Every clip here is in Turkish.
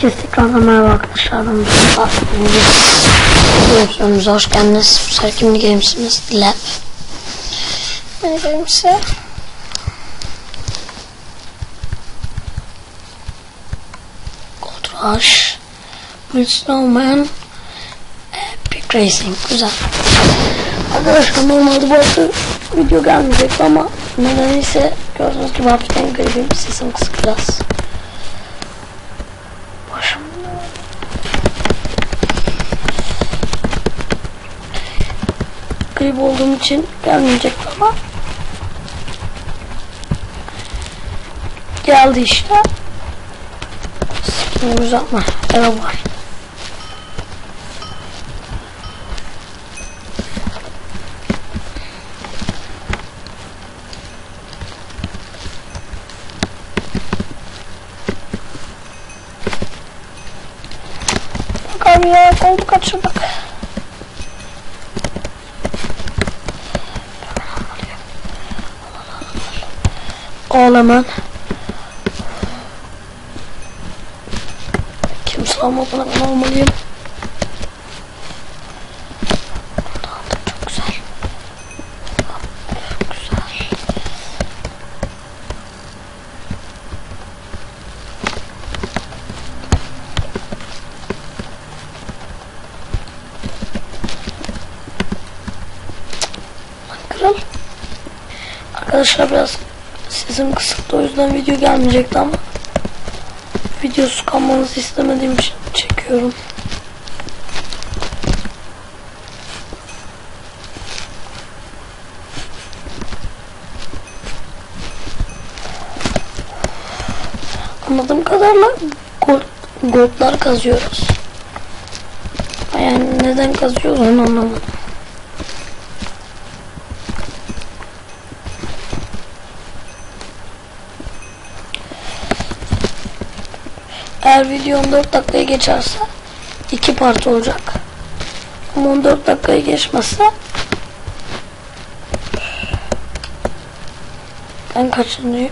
Herkes tekrardan merhaba arkadaşlar. Ben. Videomuza hoş geldiniz. Bu sefer kimli gamesimiz Lab. Mini games'e. Gold Rush. Blue Snowman. Epic Racing. Güzel. Arkadaşlar normalde bu hafta video gelmeyecekti ama nedense gördüğünüz gibi hafiften garibim. Sesim kısık biraz. Başım grip olduğum için gelmeyecekti ama geldi işte. Sıkıntı uzatma. Eve var. Bak abi ya koldu kaçırdık. Hemen. Kimse almadığına ben almalıyım. Arkadaşlar biraz sesim kısıktı o yüzden video gelmeyecekti ama videosu kalmanızı istemediğim için çekiyorum. Anladığım kadarıyla gold, goldlar kazıyoruz. Yani neden kazıyoruz onu anlamadım. Eğer video 14 dakikaya geçerse iki parça olacak. Ama 14 dakikaya geçmezse ben kaçıncıyım?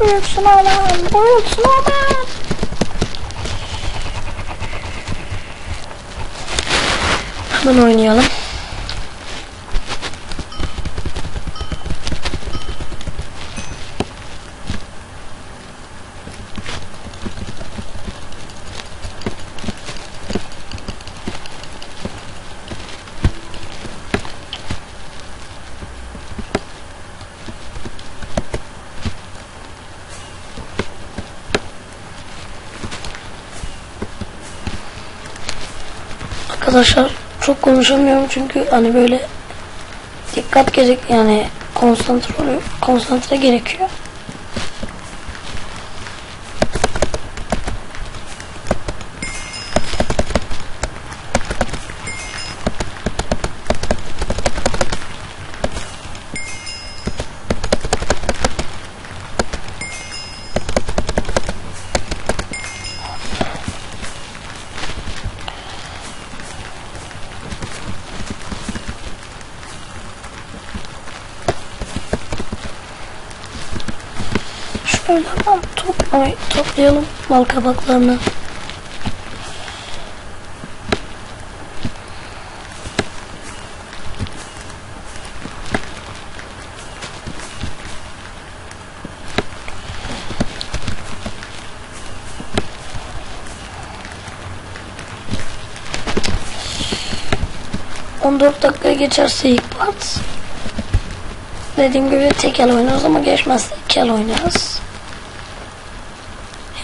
Buyursun aman, buyursun aman. Hemen oynayalım. Arkadaşlar çok konuşamıyorum çünkü hani böyle dikkat gerek yani konsantre oluyor. Konsantre gerekiyor. Şöyle toplamayı toplayalım bal kabaklarını. On dört dakika geçerse ilk part Dediğim gibi tek el oynarız ama geçmezse iki oynarız.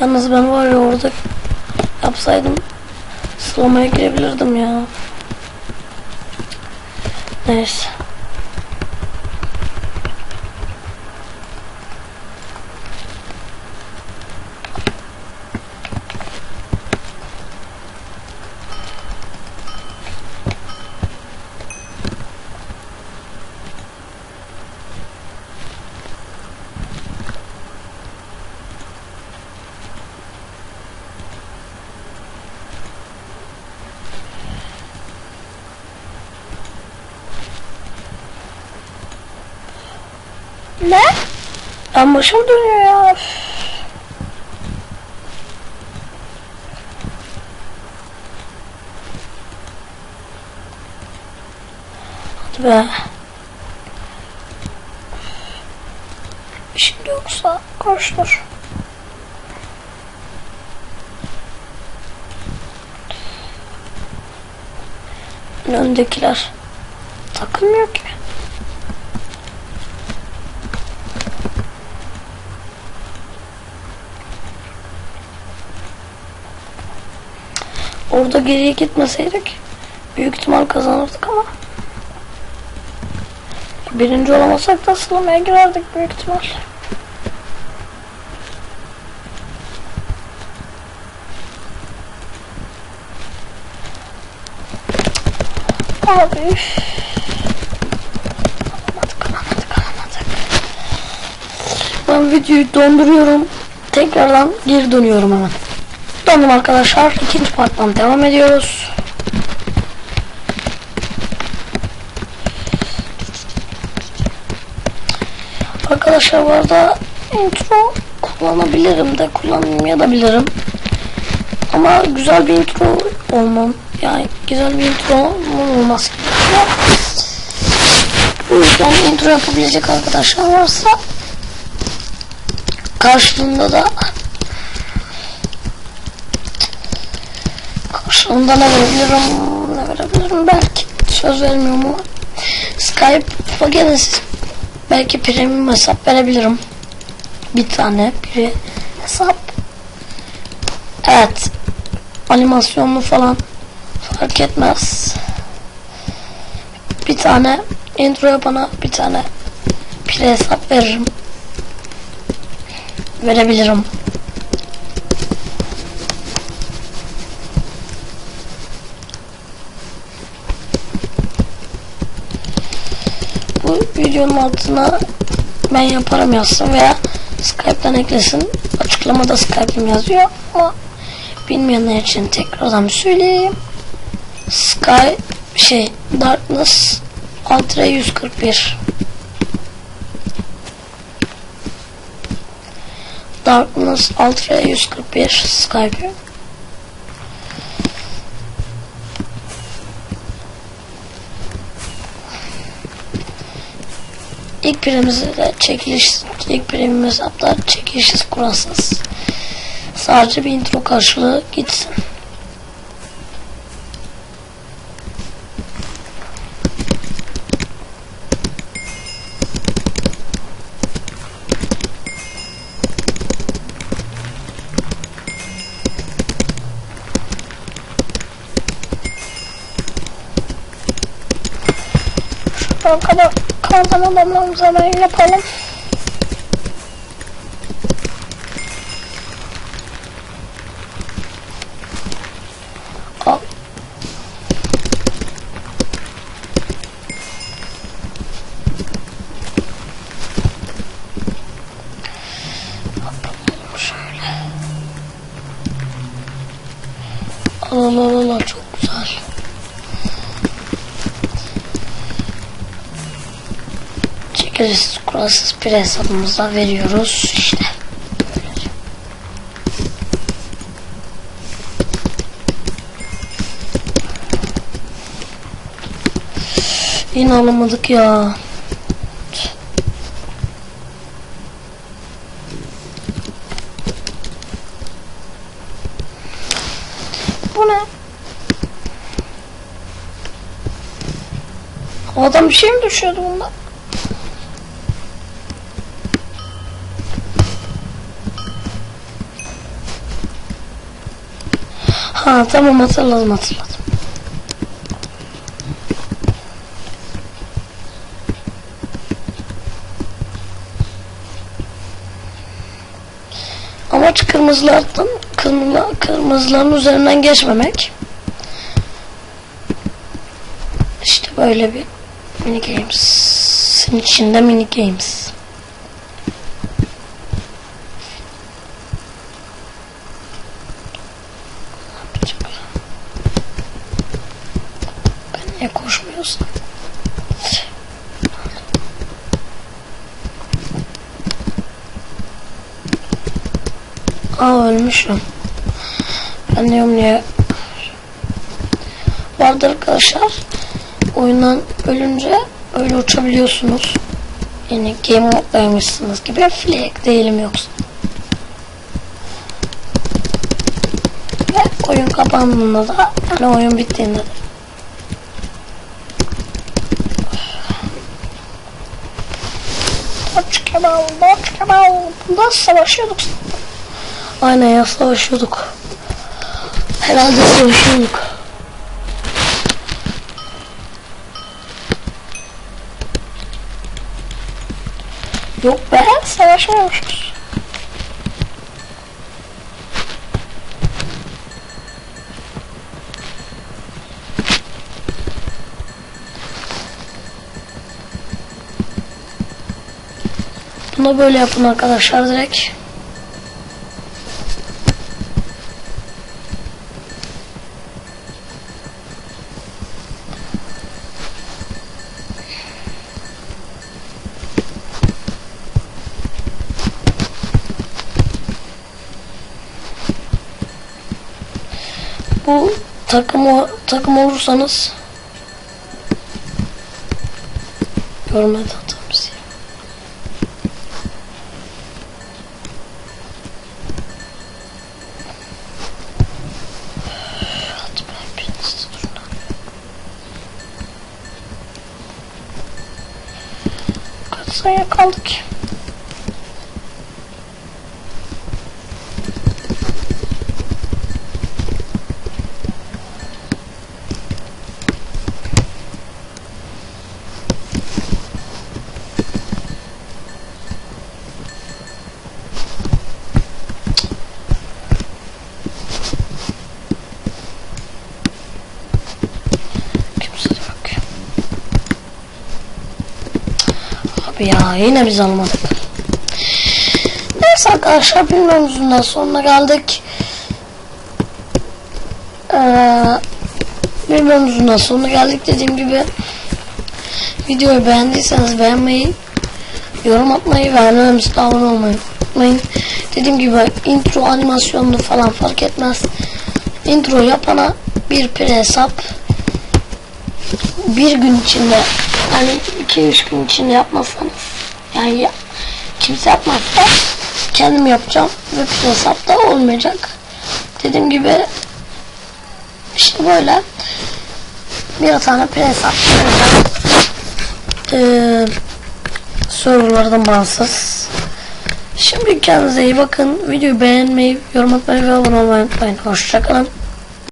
Yalnız ben var ya orada yapsaydım sıramaya girebilirdim ya. Neyse. Ne? Ben başım dönüyor ya. Hadi be. Şimdi yoksa koştur. Öndekiler takılmıyor ki. Orada geriye gitmeseydik büyük ihtimal kazanırdık ama birinci olamasak da sılamaya girerdik büyük ihtimal. Abi üf. Alamadık alamadık alamadık. Ben videoyu donduruyorum. Tekrardan geri dönüyorum hemen. Döndüm arkadaşlar. İkinci parttan devam ediyoruz. Arkadaşlar bu arada intro kullanabilirim de kullanmayabilirim. Ama güzel bir intro olmam. Yani güzel bir intro olmaz gerekiyor. Bu yüzden intro yapabilecek arkadaşlar varsa karşılığında da ne verebilirim ne verebilirim? Belki söz vermiyorum ama Skype paketi siz belki premium hesap verebilirim. Bir tane bir hesap. Evet. Animasyonlu falan fark etmez. Bir tane intro yapana bir tane bir hesap veririm. Verebilirim bu videonun altına ben yaparım yazsın veya Skype'dan eklesin. Açıklamada Skype'im yazıyor ama bilmeyenler için tekrardan söyleyeyim. Sky şey Darkness Ultra 141 Darkness Ultra 141 Skype İlk birimizde de çekiliş, ilk birimimiz hatta çekilişsiz kurasız. Sadece bir intro karşılığı gitsin. Şuradan kadar kalan adamlarımızı hemen yapalım. Allah Allah çok güzel. Çekilişsiz kuralsız bir hesabımıza veriyoruz işte. Yine ya. Bu ne? Adam bir şey mi düşüyordu bunda? Tamam hatırladım hatırladım. Amaç kırmızılardan kırmızı, kırmızıların üzerinden geçmemek. İşte böyle bir mini games. içinde mini games. Ben niye koşmuyorsam? Aa ölmüşüm. Ben diyorum niye? Bu arkadaşlar oyundan ölünce öyle uçabiliyorsunuz. Yani game moddaymışsınız gibi flag değilim yoksa. Ve oyun kapandığında da yani oyun bittiğinde de Kemal, Dodge Kemal. Bunda savaşıyorduk. Aynen ya savaşıyorduk. Herhalde savaşıyorduk. Yok be savaşmamışız. Bunu böyle yapın arkadaşlar direkt. Bu takım takım olursanız atar своей колки. Ya yine biz almadık. Neyse arkadaşlar bilmemizden sonuna geldik. Ee, bilmemizden sonuna geldik dediğim gibi. Videoyu beğendiyseniz beğenmeyi, yorum atmayı ve kanalımıza abone olmayı unutmayın. Dediğim gibi intro animasyonlu falan fark etmez. Intro yapana bir pre hesap bir gün içinde iki üç gün içinde yapmazsanız yani ya, kimse yapmazsa kendim yapacağım ve bir hesapta olmayacak. Dediğim gibi işte böyle bir tane pre hesap yapacağım. Ee, serverlardan bağımsız. Şimdi kendinize iyi bakın. Videoyu beğenmeyi, yorum atmayı ve abone olmayı unutmayın. Hoşçakalın.